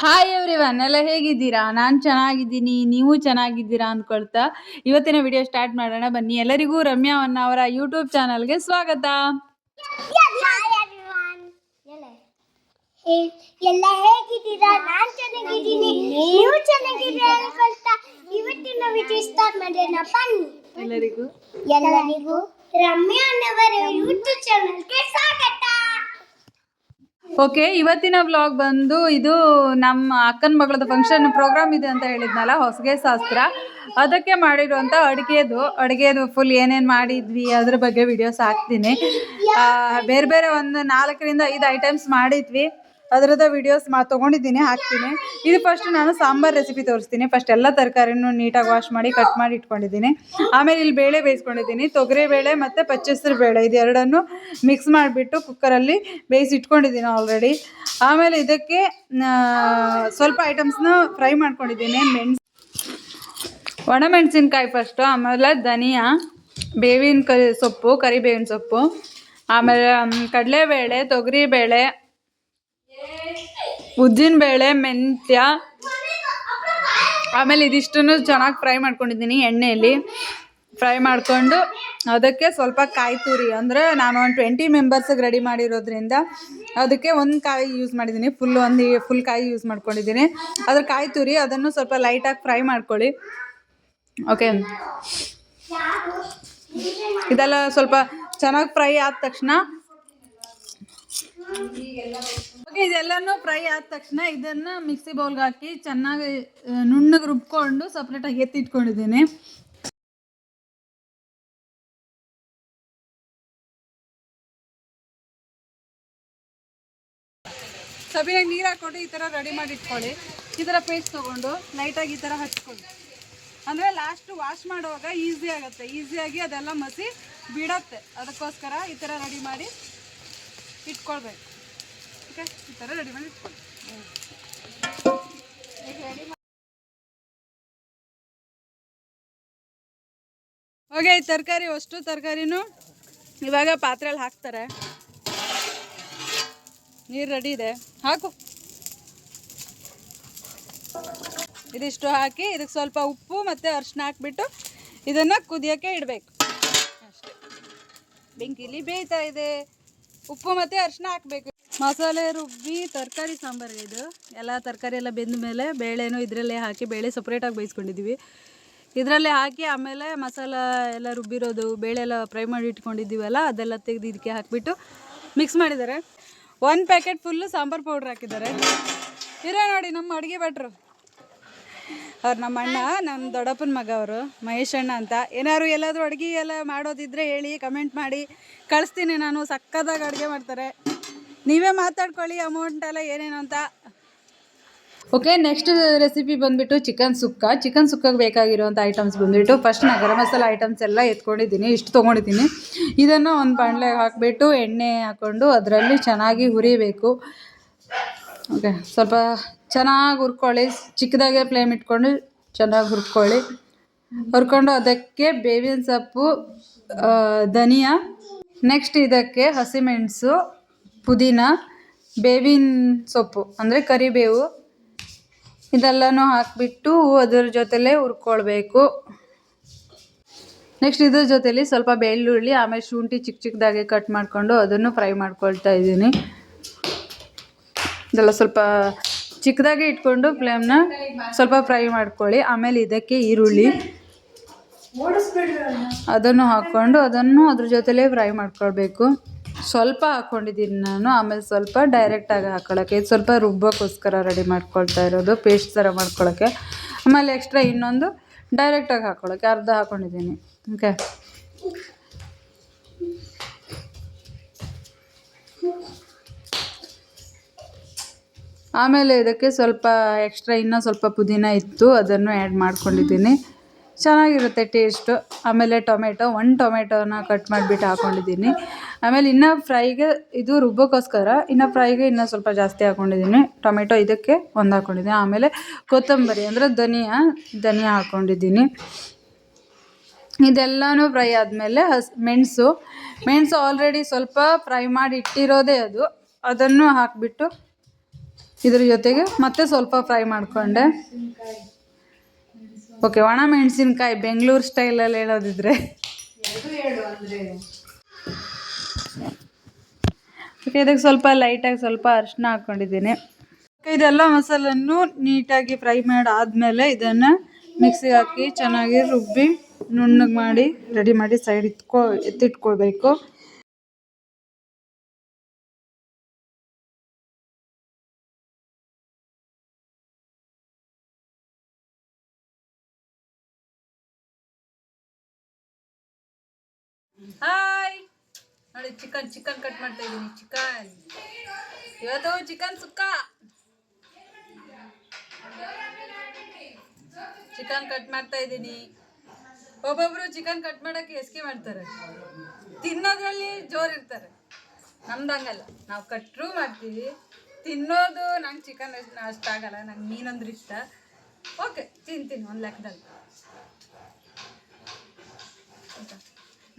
Hi everyone ಎಲ್ಲ ಹೇಗಿದ್ದೀರಾ? ನಾನು ಚೆನ್ನಾಗಿದ್ದೀನಿ ನೀವು ಚೆನ್ನಾಗಿದ್ದೀರಾ ಅನ್ಕೊಳ್ತಾ ಇವತ್ತಿನ ವಿಡಿಯೋ ಸ್ಟಾರ್ಟ್ ಮಾಡೋಣ. ಬನ್ನಿ ಎಲ್ಲರಿಗೂ ರಮ್ಯಾ ಅನ್ನ ಅವರ ಯೂಟ್ಯೂಬ್ ಚಾನಲ್ಗೆ ಸ್ವಾಗತ. ಎಲ್ಲ ಹೇಗಿದ್ದೀರಾ? ನಾನ್ ಚೆನ್ನಾಗಿದ್ದೀನಿ. ನೀವು ಚೆನ್ನಾಗಿದ್ದೀರಾ ಅನ್ಕೊಳ್ತಾ ಇವತ್ತಿನ ವಿಡಿಯೋ ಸ್ಟಾರ್ಟ್ ಮಾಡೋಣ. ಬನ್ನಿ. ಎಲ್ಲರಿಗೂ. ಎಲ್ಲರಿಗೂ ರಮ್ಯಾ ಅನ್ನವರ ಯೂಟ್ಯೂಬ್ ಚಾನಲ್ಗೆ ಸ್ವಾಗತ. ಓಕೆ ಇವತ್ತಿನ ವ್ಲಾಗ್ ಬಂದು ಇದು ನಮ್ಮ ಅಕ್ಕನ ಮಗಳದ ಫಂಕ್ಷನ್ ಪ್ರೋಗ್ರಾಮ್ ಇದೆ ಅಂತ ಹೇಳಿದ್ನಲ್ಲ, ಹೊಸಗೆ ಶಾಸ್ತ್ರ. ಅದಕ್ಕೆ ಮಾಡಿರುವಂಥ ಅಡುಗೆದು ಅಡುಗೆದು ಫುಲ್ ಏನೇನು ಮಾಡಿದ್ವಿ, ಅದ್ರ ಬಗ್ಗೆ ವಿಡಿಯೋಸ್ ಹಾಕ್ತೀನಿ. ಬೇರೆ ಬೇರೆ ಒಂದು ನಾಲ್ಕರಿಂದ ಐದು ಐಟಮ್ಸ್ ಮಾಡಿದ್ವಿ. ಅದರದ ವಿಡಿಯೋಸ್ ಮಾ ತೊಗೊಂಡಿದ್ದೀನಿ, ಹಾಕ್ತೀನಿ. ಇದು ಫಸ್ಟ್ ನಾನು ಸಾಂಬಾರ್ ರೆಸಿಪಿ ತೋರಿಸ್ತೀನಿ. ಫಸ್ಟ್ ಎಲ್ಲ ತರಕಾರಿನೂ ನೀಟಾಗಿ ವಾಶ್ ಮಾಡಿ ಕಟ್ ಮಾಡಿ ಇಟ್ಕೊಂಡಿದ್ದೀನಿ. ಆಮೇಲೆ ಇಲ್ಲಿ ಬೇಳೆ ಬೇಯಿಸ್ಕೊಂಡಿದ್ದೀನಿ. ತೊಗರಿ ಬೇಳೆ ಮತ್ತು ಪಚ್ಚೆಸರು ಬೇಳೆ ಇದೆರಡನ್ನು ಮಿಕ್ಸ್ ಮಾಡಿಬಿಟ್ಟು ಕುಕ್ಕರಲ್ಲಿ ಬೇಯಿಸಿ ಇಟ್ಕೊಂಡಿದ್ದೀನಿ ಆಲ್ರೆಡಿ ಆಮೇಲೆ ಇದಕ್ಕೆ ಸ್ವಲ್ಪ ಐಟಮ್ಸ್ನ ಫ್ರೈ ಮಾಡ್ಕೊಂಡಿದ್ದೀನಿ. ಮೆಣಸು, ಒಣಮೆಣಸಿನ್ಕಾಯಿ ಫಸ್ಟು ಆಮೇಲೆ ಧನಿಯಾ, ಬೇವಿನ ಕರಿ ಸೊಪ್ಪು, ಕರಿಬೇವಿನ ಸೊಪ್ಪು, ಆಮೇಲೆ ಕಡಲೆಬೇಳೆ, ತೊಗರಿಬೇಳೆ ಉದ್ದಿನಬೇಳೆ ಮೆಂತ್ಯ, ಆಮೇಲೆ ಇದಿಷ್ಟನ್ನು ಚೆನ್ನಾಗಿ ಫ್ರೈ ಮಾಡ್ಕೊಂಡಿದ್ದೀನಿ ಎಣ್ಣೆಯಲ್ಲಿ. ಫ್ರೈ ಮಾಡಿಕೊಂಡು ಅದಕ್ಕೆ ಸ್ವಲ್ಪ ಕಾಯಿ ತುರಿ, ಅಂದರೆ ನಾನು ಒಂದು ಟ್ವೆಂಟಿ ಮೆಂಬರ್ಸಿಗೆ ರೆಡಿ ಮಾಡಿರೋದ್ರಿಂದ ಅದಕ್ಕೆ ಒಂದು ಕಾಯಿ ಯೂಸ್ ಮಾಡಿದ್ದೀನಿ. ಫುಲ್ ಒಂದು ಫುಲ್ ಕಾಯಿ ಯೂಸ್ ಮಾಡ್ಕೊಂಡಿದ್ದೀನಿ. ಅದ್ರ ಕಾಯಿ ತುರಿ ಅದನ್ನು ಸ್ವಲ್ಪ ಲೈಟಾಗಿ ಫ್ರೈ ಮಾಡ್ಕೊಳ್ಳಿ. ಓಕೆ ಇದೆಲ್ಲ ಸ್ವಲ್ಪ ಚೆನ್ನಾಗಿ ಫ್ರೈ ಆದ ತಕ್ಷಣ ಇದೆಲ್ಲನೂ ಫ್ರೈ ಆದ ತಕ್ಷಣ ಇದನ್ನ ಮಿಕ್ಸಿ ಬೌಲ್ಗೆ ಹಾಕಿ ಚೆನ್ನಾಗಿ ನುಣ್ಣಗೆ ರುಬ್ಕೊಂಡು ಸಪ್ರೇಟಾಗಿ ಎತ್ತಿಟ್ಕೊಂಡಿದ್ದೀನಿ. ಸಬಿನಾಗಿ ನೀರು ಹಾಕೊಂಡು ಈ ಥರ ರೆಡಿ ಮಾಡಿ ಇಟ್ಕೊಳ್ಳಿ. ಈ ಥರ ಪೇಸ್ಟ್ ತೊಗೊಂಡು ಲೈಟಾಗಿ ಈ ಥರ ಹಚ್ಕೊಳ್ಳಿ. ಅಂದರೆ ಲಾಸ್ಟ್ ವಾಶ್ ಮಾಡುವಾಗ ಈಸಿ ಆಗುತ್ತೆ. ಈಸಿಯಾಗಿ ಅದೆಲ್ಲ ಮಸಿ ಬಿಡತ್ತೆ. ಅದಕ್ಕೋಸ್ಕರ ಈ ಥರ ರೆಡಿ ಮಾಡಿ ಇಟ್ಕೊಳ್ಬೇಕು. ಓಕೆ ಈ ಥರ ರೆಡಿ ಮಾಡಿ ಇಟ್ಕೊಳ್ಳಿ ಓಕೆ ತರಕಾರಿ, ಅಷ್ಟು ತರಕಾರಿನೂ ಇವಾಗ ಪಾತ್ರೆಯಲ್ಲಿ ಹಾಕ್ತಾರೆ. ನೀರು ರೆಡಿ ಇದೆ. ಹಾಕು. ಇದಿಷ್ಟು ಹಾಕಿ ಇದಕ್ಕೆ ಸ್ವಲ್ಪ ಉಪ್ಪು ಮತ್ತು ಅರ್ಶಿನ ಹಾಕ್ಬಿಟ್ಟು ಇದನ್ನು ಕುದಿಯೋಕ್ಕೆ ಇಡಬೇಕು. ಅಷ್ಟೇ. ಬೆಂಕಿಲಿ ಬೇಯ್ತಾ ಇದೆ. ಉಪ್ಪು ಮತ್ತು ಅರಿಶಿನ ಹಾಕಬೇಕು. ಮಸಾಲೆ, ರುಬ್ಬಿ, ತರಕಾರಿ ಸಾಂಬಾರಿಗೆ ಇದು. ಎಲ್ಲ ತರಕಾರಿ ಎಲ್ಲ ಬೆಂದ ಮೇಲೆ ಬೇಳೆನೂ ಇದರಲ್ಲೇ ಹಾಕಿ ಬೇಳೆ ಸಪ್ರೇಟಾಗಿ ಬೇಯಿಸ್ಕೊಂಡಿದ್ದೀವಿ ಇದರಲ್ಲೇ ಹಾಕಿ ಆಮೇಲೆ ಮಸಾಲ ಎಲ್ಲ ರುಬ್ಬಿರೋದು, ಬೇಳೆ ಎಲ್ಲ ಫ್ರೈ ಮಾಡಿ ಇಟ್ಕೊಂಡಿದ್ದೀವಲ್ಲ, ಅದೆಲ್ಲ ತೆಗೆದು ಇದಕ್ಕೆ ಹಾಕಿಬಿಟ್ಟು ಮಿಕ್ಸ್ ಮಾಡಿದ್ದಾರೆ. ಒಂದು ಪ್ಯಾಕೆಟ್ ಫುಲ್ಲು ಸಾಂಬಾರು ಪೌಡ್ರ್ ಹಾಕಿದ್ದಾರೆ. ಇರೋ ನೋಡಿ ನಮ್ಮ ಅಡುಗೆ ಭಟ್ರು. ಅವ್ರು ನಮ್ಮ ಅಣ್ಣ ನಮ್ಮ ದೊಡ್ಡಪ್ಪನ ಮಗ ಅವರು, ಮಹೇಶ್ ಅಣ್ಣ ಅಂತ. ಏನಾದ್ರು ಎಲ್ಲಾದರೂ ಅಡುಗೆ ಎಲ್ಲ ಮಾಡೋದಿದ್ರೆ ಹೇಳಿ ಕಮೆಂಟ್ ಮಾಡಿ. ಕಳಿಸ್ತೀನಿ ನಾನು, ಸಕ್ಕತ್ತಾಗಿ ಅಡುಗೆ ಮಾಡ್ತಾರೆ. ನೀವೇ ಮಾತಾಡ್ಕೊಳ್ಳಿ ಅಮೌಂಟ್ ಎಲ್ಲ ಏನೇನು ಅಂತ. ಓಕೆ ನೆಕ್ಸ್ಟ್ ರೆಸಿಪಿ ಬಂದುಬಿಟ್ಟು ಚಿಕನ್ ಸುಕ್ಕ. ಚಿಕನ್ ಸುಕ್ಕಗೆ ಬೇಕಾಗಿರುವಂಥ ಐಟಮ್ಸ್ ಬಂದುಬಿಟ್ಟು ಫಸ್ಟ್ ನಾನು ಗರಂ ಮಸಾಲ ಐಟಮ್ಸ್ ಎಲ್ಲ ಎತ್ಕೊಂಡಿದ್ದೀನಿ, ಇಷ್ಟು ತೊಗೊಂಡಿದ್ದೀನಿ. ಇದನ್ನು ಒಂದು ಬಾಣಲೆಗೆ ಹಾಕಿಬಿಟ್ಟು ಎಣ್ಣೆ ಹಾಕ್ಕೊಂಡು ಅದರಲ್ಲಿ ಚೆನ್ನಾಗಿ ಹುರಿಬೇಕು. ಓಕೆ ಸ್ವಲ್ಪ ಚೆನ್ನಾಗಿ ಹುರ್ಕೊಳ್ಳಿ. ಚಿಕ್ಕದಾಗೆ ಫ್ಲೇಮ್ ಇಟ್ಕೊಂಡು ಚೆನ್ನಾಗಿ ಹುರ್ಕೊಳ್ಳಿ. ಹುರ್ಕೊಂಡು ಅದಕ್ಕೆ ಬೇವಿನ ಸೊಪ್ಪು ಧನಿಯಾ ನೆಕ್ಸ್ಟ್ ಇದಕ್ಕೆ ಹಸಿಮೆಣಸು, ಪುದೀನ, ಬೇವಿನ ಸೊಪ್ಪು, ಅಂದರೆ ಕರಿಬೇವು, ಇದೆಲ್ಲನೂ ಹಾಕಿಬಿಟ್ಟು ಅದರ ಜೊತೆಲೇ ಹುರ್ಕೊಳ್ಬೇಕು. ನೆಕ್ಸ್ಟ್ ಇದ್ರ ಜೊತೆಲಿ ಸ್ವಲ್ಪ ಬೆಳ್ಳುಳ್ಳಿ, ಆಮೇಲೆ ಶುಂಠಿ ಚಿಕ್ಕ ಚಿಕ್ಕದಾಗಿ ಕಟ್ ಮಾಡಿಕೊಂಡು ಅದನ್ನು ಫ್ರೈ ಮಾಡ್ಕೊಳ್ತಾ ಇದ್ದೀನಿ. ಇದೆಲ್ಲ ಸ್ವಲ್ಪ ಚಿಕ್ಕದಾಗಿ ಇಟ್ಕೊಂಡು ಫ್ಲೇಮ್ನ ಸ್ವಲ್ಪ ಫ್ರೈ ಮಾಡ್ಕೊಳ್ಳಿ. ಆಮೇಲೆ ಇದಕ್ಕೆ ಈರುಳ್ಳಿ. ಅದನ್ನು ಹಾಕ್ಕೊಂಡು ಅದನ್ನು ಅದ್ರ ಜೊತೆಲೇ ಫ್ರೈ ಮಾಡ್ಕೊಳ್ಬೇಕು. ಸ್ವಲ್ಪ ಹಾಕ್ಕೊಂಡಿದ್ದೀನಿ ನಾನು. ಆಮೇಲೆ ಸ್ವಲ್ಪ ಡೈರೆಕ್ಟಾಗಿ ಹಾಕ್ಕೊಳ್ಳೋಕ್ಕೆ ಇದು ಸ್ವಲ್ಪ ರುಬ್ಬೋಕ್ಕೋಸ್ಕರ ರೆಡಿ ಮಾಡ್ಕೊಳ್ತಾ ಇರೋದು. ಪೇಸ್ಟ್ ಥರ ಮಾಡ್ಕೊಳ್ಳೋಕ್ಕೆ ಆಮೇಲೆ ಎಕ್ಸ್ಟ್ರಾ ಇನ್ನೊಂದು ಡೈರೆಕ್ಟಾಗಿ ಹಾಕ್ಕೊಳ್ಳೋಕ್ಕೆ ಅರ್ಧ ಹಾಕ್ಕೊಂಡಿದ್ದೀನಿ ಓಕೆ ಆಮೇಲೆ ಇದಕ್ಕೆ ಸ್ವಲ್ಪ ಎಕ್ಸ್ಟ್ರಾ ಇನ್ನೂ ಸ್ವಲ್ಪ ಪುದೀನ ಇತ್ತು, ಅದನ್ನು ಆ್ಯಡ್ ಮಾಡ್ಕೊಂಡಿದ್ದೀನಿ. ಚೆನ್ನಾಗಿರುತ್ತೆ ಟೇಸ್ಟು ಆಮೇಲೆ ಟೊಮೆಟೊ, ಒಂದು ಟೊಮೆಟೊನ ಕಟ್ ಮಾಡಿಬಿಟ್ಟು ಹಾಕ್ಕೊಂಡಿದ್ದೀನಿ ಆಮೇಲೆ ಇನ್ನೂ ಫ್ರೈಗೆ ಇದು ರುಬ್ಬೋಕ್ಕೋಸ್ಕರ ಇನ್ನು ಫ್ರೈಗೆ ಇನ್ನೂ ಸ್ವಲ್ಪ ಜಾಸ್ತಿ ಹಾಕ್ಕೊಂಡಿದ್ದೀನಿ ಟೊಮೆಟೊ ಇದಕ್ಕೆ ಒಂದು ಹಾಕ್ಕೊಂಡಿದ್ದೀನಿ ಆಮೇಲೆ ಕೊತ್ತಂಬರಿ ಅಂದರೆ ಧನಿಯಾ ಧನಿಯಾ ಹಾಕ್ಕೊಂಡಿದ್ದೀನಿ ಇದೆಲ್ಲನೂ ಫ್ರೈ ಆದಮೇಲೆ ಹಸ್, ಮೆಣಸು. ಮೆಣಸು ಆಲ್ರೆಡಿ ಸ್ವಲ್ಪ ಫ್ರೈ ಮಾಡಿ ಇಟ್ಟಿರೋದೇ ಅದು. ಅದನ್ನು ಹಾಕಿಬಿಟ್ಟು ಇದ್ರ ಜೊತೆಗೆ ಮತ್ತೆ ಸ್ವಲ್ಪ ಫ್ರೈ ಮಾಡಿಕೊಂಡೆ. ಓಕೆ ಒಣ ಮೆಣಸಿನ್ಕಾಯಿ ಬೆಂಗಳೂರು ಸ್ಟೈಲಲ್ಲಿ ಹೇಳೋದಿದ್ರೆ. ಓಕೆ ಇದಕ್ಕೆ ಸ್ವಲ್ಪ ಲೈಟಾಗಿ ಸ್ವಲ್ಪ ಅರಿಶಿನ ಹಾಕ್ಕೊಂಡಿದ್ದೀನಿ ಇದೆಲ್ಲ ಮಸಾಲನ್ನು ನೀಟಾಗಿ ಫ್ರೈ ಮಾಡಾದ್ಮೇಲೆ ಇದನ್ನು ಮಿಕ್ಸಿಗೆ ಹಾಕಿ ಚೆನ್ನಾಗಿ ರುಬ್ಬಿ ನುಣ್ಣಗೆ ಮಾಡಿ ರೆಡಿ ಮಾಡಿ ಸೈಡ್ ಇಟ್ಕೊ ಎತ್ತಿಟ್ಕೊಳ್ಬೇಕು. ಹಾಯ್ ನೋಡಿ ಚಿಕನ್ ಚಿಕನ್ ಕಟ್ ಮಾಡ್ತಾ ಇದ್ದೀನಿ ಚಿಕನ್ ಇವತ್ತು ಚಿಕನ್ ಸುಕ್ಕ. ಚಿಕನ್ ಕಟ್ ಮಾಡ್ತಾ ಇದ್ದೀನಿ ಒಬ್ಬೊಬ್ರು ಚಿಕನ್ ಕಟ್ ಮಾಡಕ್ಕೆ ಎಸ್ಕೆ ಮಾಡ್ತಾರೆ. ತಿನ್ನೋದ್ರಲ್ಲಿ ಜೋರ್ ಇರ್ತಾರೆ. ನಮ್ದು ಹಂಗಲ್ಲ. ನಾವು ಕಟ್ರು ಮಾಡ್ತೀವಿ. ತಿನ್ನೋದು ನಂಗೆ ಚಿಕನ್ ಅಷ್ಟಾಗಲ್ಲ ನಂಗೆ ಮೀನಂದ್ರೆ ಇಷ್ಟ. ಓಕೆ ತಿಂತೀನಿ ಒಂದು ಲೆಕ್ಕದಲ್ಲಿ?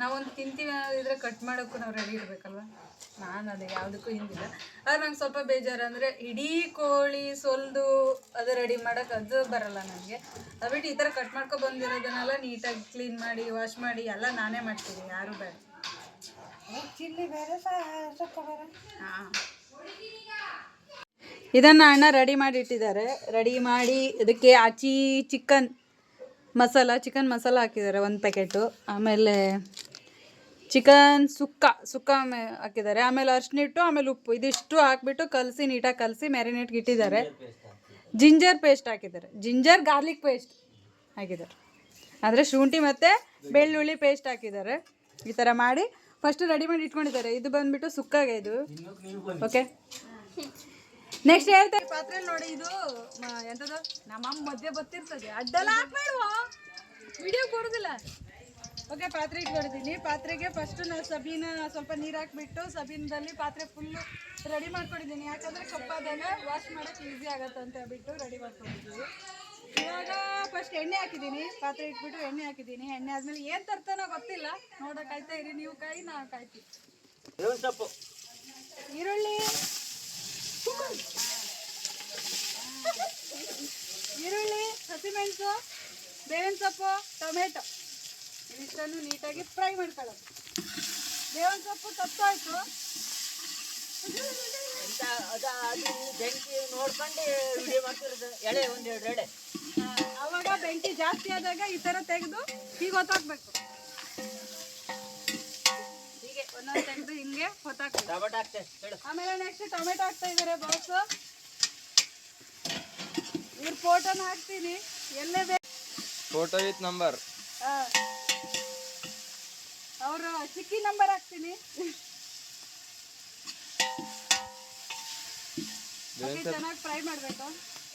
ನಾವೊಂದು ತಿಂತೀವಿ ಅನ್ನೋದಿದ್ರೆ ಕಟ್ ಮಾಡೋಕ್ಕೂ ನಾವು ರೆಡಿ ಇರಬೇಕಲ್ವ? ನಾನು ಅದು ಯಾವುದಕ್ಕೂ ಹಿಂದಿಲ್ಲ. ಆದ್ರೆ ನಂಗೆ ಸ್ವಲ್ಪ ಬೇಜಾರು ಅಂದರೆ ಇಡೀ ಕೋಳಿ ಸೊಲ್ದು ಅದು ರೆಡಿ ಮಾಡೋಕೆ ಅದು ಬರಲ್ಲ ನನಗೆ ಅದ್ಬಿಟ್ಟು ಈ ಥರ ಕಟ್ ಮಾಡ್ಕೊ ಬಂದಿರೋದನ್ನೆಲ್ಲ ನೀಟಾಗಿ ಕ್ಲೀನ್ ಮಾಡಿ ವಾಶ್ ಮಾಡಿ ಎಲ್ಲ ನಾನೇ ಮಾಡ್ತೀನಿ ಯಾರು ಬೇಡ. ಹಾಂ. ಇದನ್ನು ಅಣ್ಣ ರೆಡಿ ಮಾಡಿ ಇಟ್ಟಿದ್ದಾರೆ ರೆಡಿ ಮಾಡಿ ಇದಕ್ಕೆ ಆಚಿ ಚಿಕನ್ ಮಸಾಲ ಚಿಕನ್ ಮಸಾಲ ಹಾಕಿದ್ದಾರೆ ಒಂದು ಪ್ಯಾಕೆಟು ಆಮೇಲೆ ಚಿಕನ್ ಸುಕ್ಕ ಸುಕ್ಕ ಹಾಕಿದ್ದಾರೆ. ಆಮೇಲೆ ಅರ್ಶಿನಿಟ್ಟು ಆಮೇಲೆ ಉಪ್ಪು. ಇದಿಷ್ಟು ಹಾಕ್ಬಿಟ್ಟು ಕಲಸಿ ನೀಟಾಗಿ ಕಲಸಿ ಮ್ಯಾರಿನೇಟ್ಗೆ ಇಟ್ಟಿದ್ದಾರೆ. ಜಿಂಜರ್ ಪೇಸ್ಟ್ ಹಾಕಿದ್ದಾರೆ. ಜಿಂಜರ್ ಗಾರ್ಲಿಕ್ ಪೇಸ್ಟ್ ಹಾಕಿದ್ದಾರೆ. ಅಂದರೆ ಶುಂಠಿ ಮತ್ತು ಬೆಳ್ಳುಳ್ಳಿ ಪೇಸ್ಟ್ ಹಾಕಿದ್ದಾರೆ. ಈ ಥರ ಮಾಡಿ. ಫಸ್ಟ್ ರೆಡಿ ಮಾಡಿ ಇಟ್ಕೊಂಡಿದ್ದಾರೆ. ಇದು ಬಂದ್ಬಿಟ್ಟು ಸುಕ್ಕಾಗೆ ಇದು. ಓಕೆ ನೆಕ್ಸ್ಟ್ ಹೇಳ್ತಾರೆ ಪಾತ್ರೆ ನೋಡಿ ಇದು ಎಂಥದ್ದು ನಮ್ಮ ಮಧ್ಯೆ ಬತ್ತಿರ್ತದೆ ಅಡ್ಡಲ್ಲ ಹಾಕ್ಬೇಡುವ ವಿಡಿಯೋ ಕೊಡೋದಿಲ್ಲ. ಓಕೆ ಪಾತ್ರೆ ಇಟ್ಕೊಂಡಿದ್ದೀನಿ. ಪಾತ್ರೆಗೆ ಫಸ್ಟ್ ನಾನು ಸಬೀನ ಸ್ವಲ್ಪ ನೀರು ಹಾಕ್ಬಿಟ್ಟು ಸಬೀನದಲ್ಲಿ ಪಾತ್ರೆ ಫುಲ್ಲು ರೆಡಿ ಮಾಡ್ಕೊಂಡಿದ್ದೀನಿ. ಯಾಕಂದರೆ ಕಪ್ಪಾದಾಗ ವಾಶ್ ಮಾಡೋಕ್ಕೆ ಈಸಿ ಆಗುತ್ತೆ ಅಂತ ಹೇಳ್ಬಿಟ್ಟು ರೆಡಿ ಮಾಡ್ಕೊಂಡಿದ್ದೀವಿ ಇವಾಗ ಫಸ್ಟ್ ಎಣ್ಣೆ ಹಾಕಿದ್ದೀನಿ. ಪಾತ್ರೆ ಇಟ್ಬಿಟ್ಟು ಎಣ್ಣೆ ಹಾಕಿದ್ದೀನಿ. ಎಣ್ಣೆ ಆದಮೇಲೆ ಏನು ತರ್ತಾನೋ ಗೊತ್ತಿಲ್ಲ. ನೋಡೋ ಕಾಯ್ತಾ ಇರಿ ನೀವು ಕಾಯಿ ನಾವು ಸೊಪ್ಪು. ಈರುಳ್ಳಿ. ಈರುಳ್ಳಿ ಹಸಿಮೆಣಸು ಬೇವಿನ ಸೊಪ್ಪು ಟೊಮೆಟೊ. ಇದಿಷ್ಟನ್ನು ನೀಟಾಗಿ ಫ್ರೈ ಮಾಡ್ಕೊಳ್ಳೋದು. ಬೇವಿನ ಸೊಪ್ಪು ತಪ್ಪಾಯ್ತು. ಬೆಂಕಿ ನೋಡ್ಕೊಂಡು ವಿಡಿಯೋ ಮಾಡ್ತಿರೋದು. ಎಳೆ ಒಂದೆರಡು ಎಳೆ. ಆ, ಬೆಂಕಿ ಜಾಸ್ತಿ ಆದಾಗ ಈ ಥರ ತೆಗೆದು ಹೀಗೆ ಹೊತ್ತಾಕ್ಬೇಕು. ಹೀಗೆ ಒಂದೊಂದು ತೆಗೆದು ಹಿಂಗೆ ಹೊತ್ತಾಕ್ಬೇಕು. ಟೊಮೆಟೊ ಹಾಕ್ತೆ ಹೇಳು. ಆಮೇಲೆ ನೆಕ್ಸ್ಟ್ ಟೊಮೆಟೊ ಹಾಕ್ತಾ ಇದ್ದಾರೆ ಬಾಕ್ಸು ಇವ್ರ ಫೋಟೋನ ಹಾಕ್ತೀನಿ. ಎಲ್ಲೇ ಬೇಕು? ಫೋಟೋ ವಿತ್ ನಂಬರ್ ಅವ್ರ ಚಿಕ್ಕಿ ನಂಬರ್ ಹಾಕ್ತೀನಿ. ಚೆನ್ನಾಗಿ ಫ್ರೈ ಮಾಡಬೇಕು?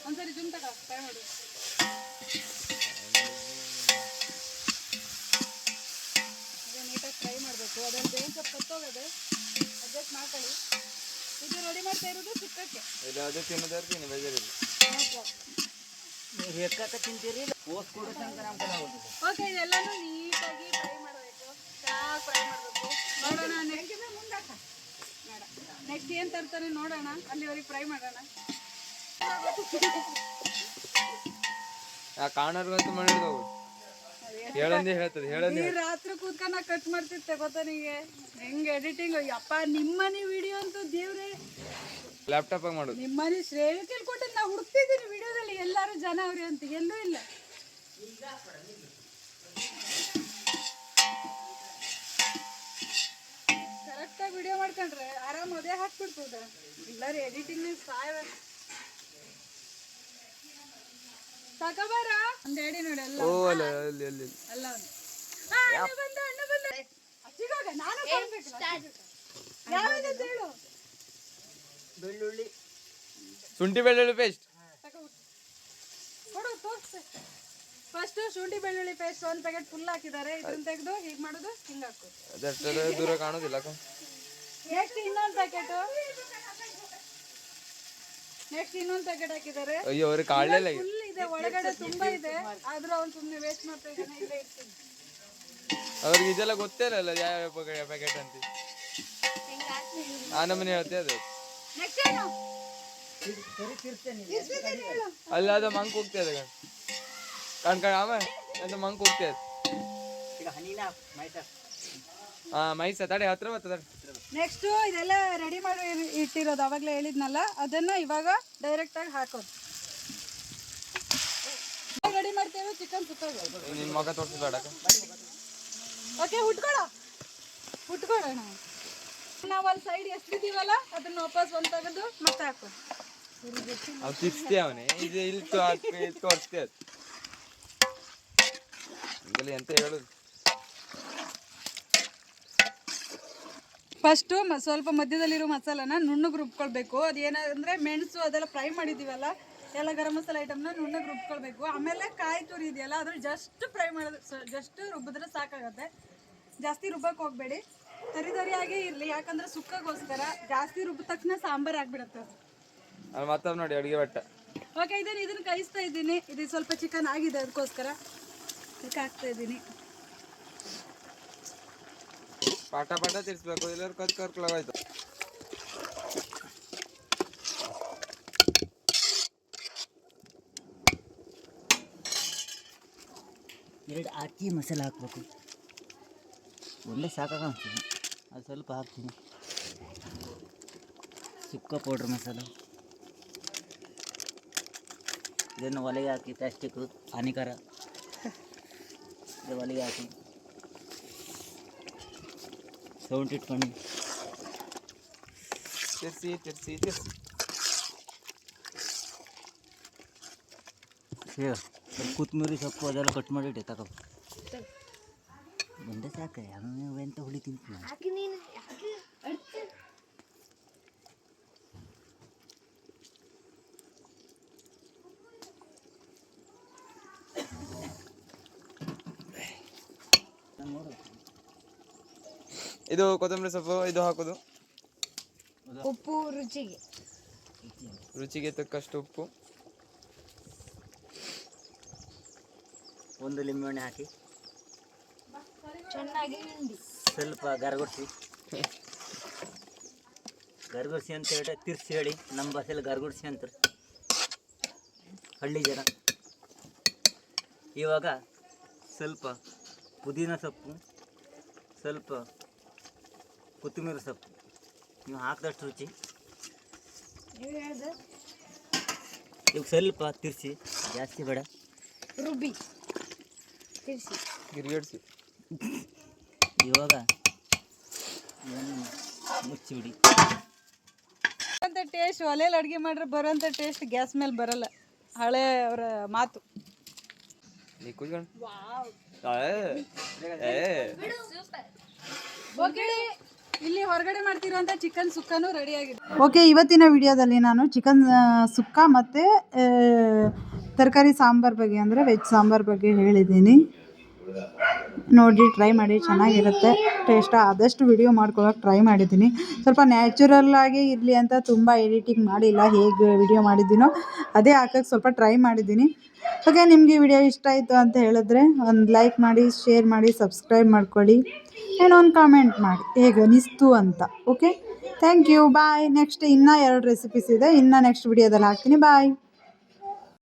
ಒಂದ್ಸರಿ ಜುಮ್ ತಗೋ ಫ್ರೈ ಮಾಡು. ಇದು ನೀಟಾಗಿ ಫ್ರೈ ಮಾಡಬೇಕು. ಅದೊಂದು ಬೇಗ ಸ್ವಲ್ಪ ಕತ್ತೋಗದೆ ಅಡ್ಜಸ್ಟ್ ಮಾಡ್ಕೊಳ್ಳಿ. ಇದು ರೆಡಿ ಮಾಡ್ತಾ ಇರೋದು ಚಿಕ್ಕಕ್ಕೆ ಇದು ಅದು ತಿನ್ನೋದಾದ್ರೆ ತಿನ್ನು ಬೇಜಾರಿಲ್ಲ ನೀವು ಎಕ್ಕಕ್ಕ ತಿಂತೀರಿ ಓಸ್ ಕೊಡು ತನಕ ನಮ್ಮ ಕಡೆ ಓಕೆ ಇದೆಲ್ಲನೂ ನೀಟಾಗಿ ಫ್ರೈ ಮಾಡಬೇಕು. ನೋಡೋಣ ನೆಕ್ಸ್ಟ್ ಮುಂದಾಕ ಬೇಡ ನೆಕ್ಸ್ಟ್ ಏನು ತರ್ತಾರೆ ನೋಡೋಣ. ಅಲ್ಲಿವರೆಗೆ ಫ್ರೈ ಮಾಡೋಣ. ಕಾಣೋರ್ಗಂತೂ ಮಾಡಿಡ್ದು ಹೇಳಂದೇ ಹೇಳ್ತದೆ ಹೇಳಂದೇ ಈ ರಾತ್ರಿ ಕೂತ್ಕೊಂಡು ಕಟ್ ಮಾಡ್ತಿತ್ತೆ ಗೊತ್ತಾ ನಿಂಗೆ? ಹೆಂಗ್ ಎಡಿಟಿಂಗ್ ಅಪ್ಪ ನಿಮ್ಮನಿ ವಿಡಿಯೋ ಅಂತೂ ದೇವ್ರೆ. ಲ್ಯಾಪ್ಟಾಪ್ ಮಾಡೋದು. ನಿಮ್ಮನೆ ಶ್ರೇಯ ಕೇಳ್ಕೊಟ್ಟು ನಾ ಹುಡುಕ್ತಿದ್ದೀನಿ ವಿಡಿಯೋದಲ್ಲಿ ಎಲ್ಲರೂ ಜನ ಅವ್ರೆ ಅಂತ ಎಲ್ಲೂ ಇಲ್ಲ. ಕರೆಕ್ಟಾಗಿ ವಿಡಿಯೋ ಮಾಡ್ಕೊಂಡ್ರೆ ಆರಾಮ್ ಅದೇ ಹಾಕ್ಬಿಡ್ತದ. ಎಲ್ಲರೂ ಎಡಿಟಿಂಗ್ ಸಾಯ ತಗೋಬಾರ ಒಂದ್ ಎಡಿ ನೋಡಿ ಎಲ್ಲ ಓ ಅಲ್ಲ ಅಲ್ಲಿ ಅಲ್ಲಿ ಅಲ್ಲಿ. ಅಲ್ಲ ಅವ್ನು. ಆ, ಅಣ್ಣ ಬಂದ ಅಣ್ಣ ಬಂದ. ಅಚ್ಚಿಗೋಗ ನಾನು. ಯಾವ್ದು ಹೇಳು. ಬೆಳ್ಳುಳ್ಳಿ. ಶುಂಠಿ ಬೆಳ್ಳುಳ್ಳಿ ಪೇಸ್ಟ್ ಕೊಡು ತೋರಿಸ್ತೆ ಫಸ್ಟ್ ಶುಂಠಿ ಬೆಳ್ಳುಳ್ಳಿ ಪೇಸ್ಟ್ ಒಂದ್ ಪ್ಯಾಕೆಟ್ ಫುಲ್ ಹಾಕಿದ್ದಾರೆ. ಇದನ್ನ ತೆಗೆದು ಹೀಗ್ ಮಾಡೋದು ಹಿಂಗ್ ಹಾಕೋದು. ಅದಷ್ಟರ ದೂರ ಕಾಣೋದಿಲ್ಲ ಅಕ್ಕ. ನೆಕ್ಸ್ಟ್ ಇನ್ನೊಂದು ಪ್ಯಾಕೆಟ್ ನೆಕ್ಸ್ಟ್ ಇನ್ನೊಂದು ಪ್ಯಾಕೆಟ್ ಹಾಕಿದ್ದಾರೆ. ಅಯ್ಯೋ ಅವ್ರಿಗೆ ಕಾಳಲೇ ಫುಲ್ ಇದೆ ಒಳಗಡೆ ತುಂಬಾ ಇದೆ. ಆದ್ರೂ ಅವ್ನು ಸುಮ್ಮನೆ ವೇಸ್ಟ್ ಮಾಡ್ತಾ ಇದ್ದಾನೆ ಇಲ್ಲೇ ಇರ್ತೀನಿ. ಅವ್ರಿಗೆ ಇದೆಲ್ಲ ಗೊತ್ತೇ ಇರಲ್ಲ ಯಾವ ಪ್ಯಾಕೆಟ್ ಅಂತ. ಆ ನಮ್ಮನೆ ಹೇಳ್ತೆ ಅದು. ನೆಕ್ಸ್ಟ್ ಏನು? ಅಲ್ಲಿ ಅದು ಮಂಕ್ ಇದೆ ಕಣ್. ಕಣ್ ಆಮ ಅದು ಮಂಕ್ ಹನಿನ ಮೈಸೂರು. ಹಾ ಮೈಸ ತಡೆ ಹತ್ರ ಬರ್ತದೆ. ನೆಕ್ಸ್ಟು ಇದೆಲ್ಲ ರೆಡಿ ಮಾಡಿ ಇಟ್ಟಿರೋದು. ಅವಾಗಲೇ ಹೇಳಿದ್ನಲ್ಲ ಅದನ್ನು ಇವಾಗ ಡೈರೆಕ್ಟಾಗಿ ಹಾಕೋದು. ರೆಡಿ ಮಾಡ್ತೇವೆ? ಚಿಕನ್ ಓಕೆ ಉಟ್ಕೊಳ ಉಟ್ಕೊಳ್ಳೋಣ. ನಾವು ಅಲ್ಲಿ ಸೈಡ್ ಎಷ್ಟಿದ್ದೀವಲ್ಲ ಅದನ್ನ ವಾಪಸ್ ಒಂದು ತೆಗೆದು ಮತ್ತೆ ತಿರ್ಸ್ತೆ ಅವನೇ. ಇದು ಇಲ್ಲಿ ತೋ ಹಾಕಿ ಇಲ್ಲಿ ತೋರಿಸ್ತೆ ಅದು. ಎಂತ ಹೇಳುದು. ಫಸ್ಟು ಮ ಸ್ವಲ್ಪ ಮಧ್ಯದಲ್ಲಿರೋ ಮಸಾಲಾನ ನುಣ್ಣಗೆ ರುಬ್ಕೊಳ್ಬೇಕು. ಅದು ಏನಂದರೆ ಮೆಣಸು ಅದೆಲ್ಲ ಫ್ರೈ ಮಾಡಿದ್ದೀವಲ್ಲ ಎಲ್ಲ ಗರಂ ಮಸಾಲೆ ಐಟಮ್ನ ನುಣ್ಣಗೆ ರುಬ್ಕೊಳ್ಬೇಕು. ಆಮೇಲೆ ಕಾಯಿ ತುರಿ ಇದೆಯಲ್ಲ ಅದ್ರ ಜಸ್ಟ್ ಫ್ರೈ ಮಾಡೋದು ಜಸ್ಟ್ ರುಬ್ಬಿದ್ರೆ ಸಾಕಾಗುತ್ತೆ. ಜಾಸ್ತಿ ರುಬ್ಬಕ್ಕೆ ಹೋಗಬೇಡಿ. ತರಿ ತರಿಯಾಗೇ ಇರಲಿ ಯಾಕಂದ್ರೆ ಸುಕ್ಕಗೋಸ್ಕರ ಜಾಸ್ತಿ ರುಬ್ಬ ತಕ್ಷಣ ಸಾಂಬಾರು ಆಗಿಬಿಡುತ್ತೆ. ಮತ್ತವ್ ನೋಡಿ ಅಡುಗೆ ಭಟ್ಟ ಓಕೆ ಇದನ್ನು ಇದನ್ನು ಕಲಿಸ್ತಾ ಇದ್ದೀನಿ. ಇದು ಸ್ವಲ್ಪ ಚಿಕನ್ ಆಗಿದೆ ಅದಕ್ಕೋಸ್ಕರ ಇದಕ್ಕೆ ಹಾಕ್ತಾ ಇದ್ದೀನಿ. ಪಾಠ ಪಾಠ ತಿರ್ಸ್ಬೇಕು ಎಲ್ಲರೂ ಕತ್ ಕರ್ಕೊಳಗಾಯ್ತು ಎರಡು ಅಕ್ಕಿ ಮಸಾಲೆ ಹಾಕ್ಬೇಕು ಒಂದೇ ಸಾಕಾಗ ಅನ್ಸುತ್ತೆ ಅದು ಸ್ವಲ್ಪ ಹಾಕ್ತೀನಿ ಸುಕ್ಕ ಪೌಡ್ರ್ ಮಸಾಲೆ ಇದನ್ನು ಒಲೆಗೆ ಹಾಕಿ ಪ್ಲಾಸ್ಟಿಕ್ಕು ಹಾನಿಕರ ಇದು ಒಲೆಗೆ ಹಾಕಿ ಸೌಂಡ್ ಇಟ್ಕೊಂಡು ತಿರ್ಸಿ ತಿರ್ಸಿ ತಿರ್ಸಿ. ಹೇಳ ಕೊತ್ತಂಬರಿ ಸೊಪ್ಪು ಅದೆಲ್ಲ ಕಟ್ ಮಾಡಿಟ್ಟೆ ತಗೋ. ಬಂದೆ ಸಾಕ ಅವನು ಎಂತ ಹುಳಿ ತಿಂತೀನಿ ಹಾಕಿ ನೀನು ಹಾಕಿ ಅಡ್ಚು. ಇದು ಕೊತ್ತಂಬರಿ ಸೊಪ್ಪು ಇದು ಹಾಕೋದು. ಉಪ್ಪು ರುಚಿಗೆ. ರುಚಿಗೆ ತಕ್ಕಷ್ಟು ಉಪ್ಪು. ಒಂದು ಲಿಂಬೆಹಣ್ಣೆ ಹಾಕಿ. ಚೆನ್ನಾಗಿ ಹಿಂಡಿ. ಸ್ವಲ್ಪ ಗರಗೊಡಿಸಿ ಗರ್ಗುಡ್ಸಿ ಅಂತ ಹೇಳಿ ತಿರ್ಸಿ ಹೇಳಿ. ನಮ್ಮ ಭಾಷೆಯಲ್ಲಿ ಗರ್ಗುಡ್ಸಿ ಅಂತಾರೆ. ಹಳ್ಳಿ ಜನ. ಇವಾಗ ಸ್ವಲ್ಪ ಪುದೀನ ಸೊಪ್ಪು ಸ್ವಲ್ಪ ಕೊತ್ತಂಬರಿ ಸೊಪ್ಪು. ನೀವು ಹಾಕಿದಷ್ಟು ರುಚಿ. ನೀವು ಹೇಳ್ದು. ಇವಾಗ ಸ್ವಲ್ಪ ತಿರ್ಸಿ ಜಾಸ್ತಿ ಬೇಡ. ರುಬ್ಬಿ. ತಿರ್ಸಿ. ಗಿರ್ಗಿಡ್ಸಿ. ಇವಾಗ ಮುಚ್ಚಿಬಿಡಿ. ಅಂತ ಟೇಸ್ಟ್ ಒಲೆಯಲ್ಲಿ ಅಡುಗೆ ಮಾಡ್ರೆ ಬರೋಂಥ ಟೇಸ್ಟ್ ಗ್ಯಾಸ್ ಮೇಲೆ ಬರಲ್ಲ. ಹಳೆ ಅವರ ಮಾತು. ನೀ ಕುಯ್ಕೊಂಡು. ಏ ಇಲ್ಲಿ ಹೊರಗಡೆ ಮಾಡ್ತಿರೋಂಥ ಚಿಕನ್ ಸುಕ್ಕನು ರೆಡಿ ಆಗಿದೆ. ಓಕೆ ಇವತ್ತಿನ ವಿಡಿಯೋದಲ್ಲಿ ನಾನು ಚಿಕನ್ ಸುಕ್ಕ ಮತ್ತು ತರಕಾರಿ ಸಾಂಬಾರ್ ಬಗ್ಗೆ ಅಂದರೆ ವೆಜ್ ಸಾಂಬಾರ್ ಬಗ್ಗೆ ಹೇಳಿದ್ದೀನಿ. ನೋಡಿ ಟ್ರೈ ಮಾಡಿ, ಚೆನ್ನಾಗಿರುತ್ತೆ. ಟೇಸ್ಟ್ ಆದಷ್ಟು ವಿಡಿಯೋ ಮಾಡ್ಕೊಳಕ್ಕೆ ಟ್ರೈ ಮಾಡಿದ್ದೀನಿ. ಸ್ವಲ್ಪ ನ್ಯಾಚುರಲ್ ಆಗಿ ಇರಲಿ ಅಂತ ತುಂಬ ಎಡಿಟಿಂಗ್ ಮಾಡಿಲ್ಲ ಹೇಗೆ ವಿಡಿಯೋ ಮಾಡಿದ್ದೀನೋ, ಅದೇ ಹಾಕೋಕ್ಕೆ ಸ್ವಲ್ಪ ಟ್ರೈ ಮಾಡಿದ್ದೀನಿ. ಓಕೆ ನಿಮಗೆ ವಿಡಿಯೋ ಇಷ್ಟ ಆಯಿತು ಅಂತ ಹೇಳಿದ್ರೆ ಒಂದು ಲೈಕ್ ಮಾಡಿ ಶೇರ್ ಮಾಡಿ ಸಬ್ಸ್ಕ್ರೈಬ್ ಮಾಡ್ಕೊಳ್ಳಿ. ಏನೋ ಒಂದು ಕಾಮೆಂಟ್ ಮಾಡಿ. ಹೇಗೆ ಅನಿಸ್ತು ಅಂತ. Okay thank you bye next ಇನ್ನೂ ಎರಡು ರೆಸಿಪೀಸ್ ಇದೆ. ಇನ್ನೂ ನೆಕ್ಸ್ಟ್ ವಿಡಿಯೋದಲ್ಲಿ ಹಾಕ್ತೀನಿ. ಬಾಯ್